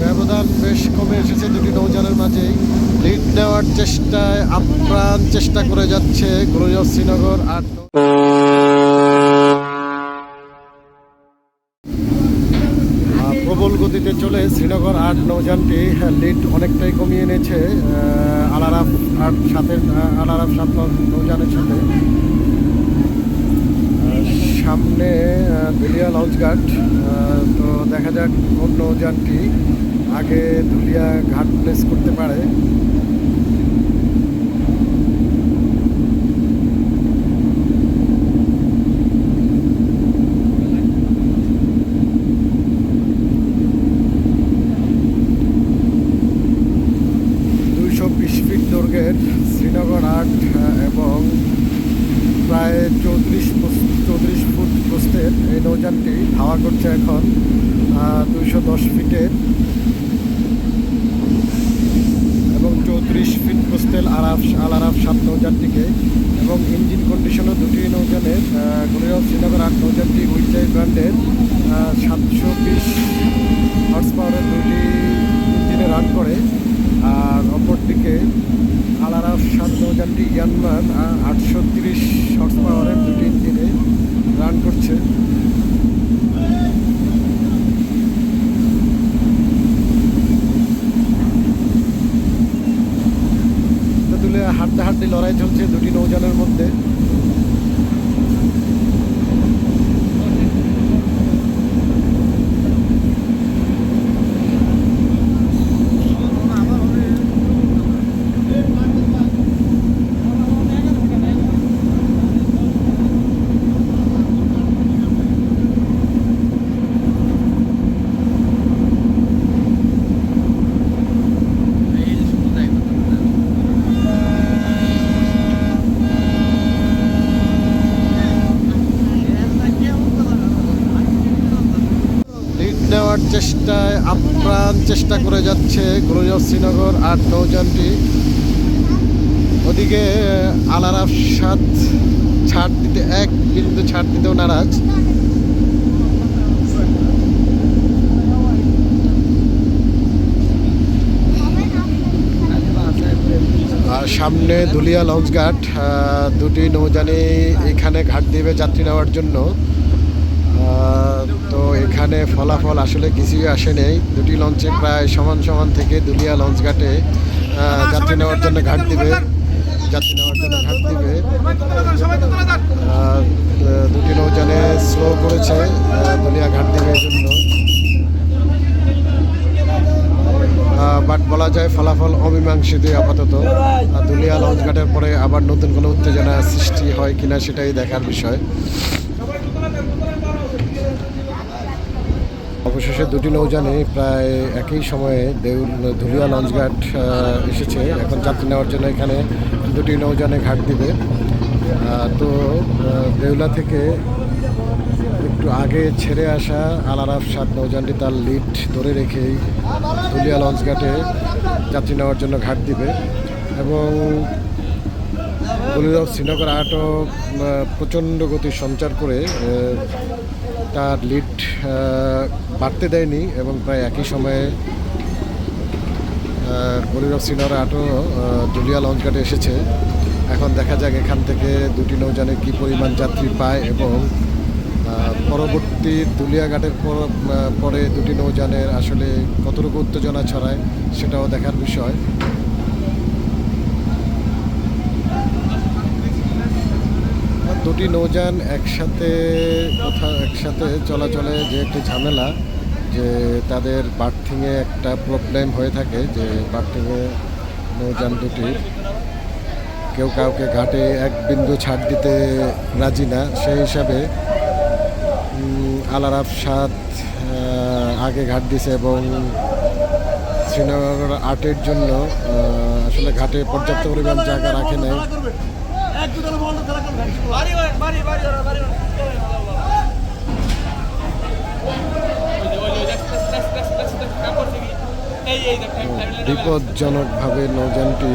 ব্যবধান বেশ কমে এসেছে দুটি নৌযানের মাঝেই। লিড নেওয়ার চেষ্টায় আপ্রাণ চেষ্টা করে যাচ্ছে অফ শ্রীনগর আট প্রবল গতিতে চলে শ্রীনগর আট নৌযানটি। হ্যাঁ, লিড অনেকটাই কমিয়ে এনেছে আহ, আলারাফ আট সাতের আহ, আলারাফ সাত নৌ- নৌযানের সাথে। সামনে ধুলিয়া লঞ্চ আহ, তো দেখা যাক কোন নৌযানটি আগে ধুলিয়া ঘাট প্লেস করতে পারে। দৈর্ঘ্যের শ্রীনগর আট এবং প্রায় চৌত্রিশ চৌত্রিশ ফুট প্রস্থের এই নৌযানটি হাওয়া করছে এখন। দুইশো দশ ফিটের এবং চৌত্রিশ ফিট প্রস্থের আরাফ আল আরাফ সাত নৌযানটিকে এবং ইঞ্জিন কন্ডিশনও দুটি নৌযানের গুলির অফ শ্রীনগর আট নৌযানটি উইচাই ব্র্যান্ডের সাতশো বিশ হর্স পাওয়ারের দুটি ইঞ্জিনে রান করে। আর অপরদিকে আলারাফ সাত নৌযানটি ইয়ানমান আটশো তিরিশ হর্স পাওয়ারের দুটি ইঞ্জিনে রান করছে তো হাঁটতে লড়াই চলছে দুটি নৌযানের মধ্যে। লিড নেওয়ার চেষ্টায় আপ্রাণ চেষ্টা করে যাচ্ছে অফ শ্রীনগর আট নৌযানটি। ওদিকে আলারাফ সাত ছাড় দিতে, এক বিন্দু ছাড় দিতেও নারাজ। আর সামনে দুলিয়া লঞ্চ ঘাট দুটি নৌযানে এখানে ঘাট দিবে যাত্রী নেওয়ার জন্য। তো এখানে ফলাফল আসলে কিছুই আসে নেই দুটি লঞ্চে প্রায় সমান সমান থেকে দুলিয়া লঞ্চ ঘাটে যাত্রী নেওয়ার জন্য ঘাট দিবে। যাত্রী নেওয়ার জন্য ঘাট দিবে। দুটি নৌযানে স্লো করেছে দুলিয়া ঘাট দিবে জন্য। বাট বলা যায় ফলাফল অমীমাংসিত আপাতত। দুলিয়া লঞ্চ ঘাটের পরে আবার নতুন কোনো উত্তেজনা সৃষ্টি হয় কিনা সেটাই দেখার বিষয়। অবশেষে দুটি নৌযানে প্রায় একই সময়ে দেউল, ধুলিয়া লঞ্চঘাট এসেছে। এখন যাত্রী নেওয়ার জন্য এখানে দুটি নৌযানে ঘাট দিবে। তো দেউলা থেকে একটু আগে ছেড়ে আসা আলারাফ সাত নৌযানটি তার লিড ধরে রেখেই ধুলিয়া লঞ্চঘাটে যাত্রী নেওয়ার জন্য ঘাট দিবে এবং শ্রীনগর আটও প্রচণ্ড গতি সঞ্চার করে তার লিড বাড়তে দেয়নি এবং প্রায় একই সময়ে বলিরাম শ্রীনগর আটও দুলিয়া লঞ্চ ঘাটে এসেছে। এখন দেখা যাক এখান থেকে দুটি নৌযানে কী পরিমাণ যাত্রী পায় এবং পরবর্তী দুলিয়া ঘাটের পর পরে দুটি নৌযানের আসলে কতটুকু উত্তেজনা ছড়ায় সেটাও দেখার বিষয়। দুটি নৌযান একসাথে কোথাও একসাথে চলাচলে যে একটি ঝামেলা যে তাদের বার্থিংয়ে একটা প্রবলেম হয়ে থাকে যে বার্থিংয়ে নৌযান দুটির কেউ কাউকে ঘাটে এক বিন্দু ছাড় দিতে রাজি না সেই হিসাবে উম, আলারাফ সাত আগে ঘাট দিছে এবং শ্রীনগর আটের জন্য আসলে ঘাটে পর্যাপ্ত পরিমাণ জায়গা রাখে নাই বাড়ি বাড়ি বাড়ি বাড়ি এই এই দেখ বিপজ্জনকভাবে নৌযানটি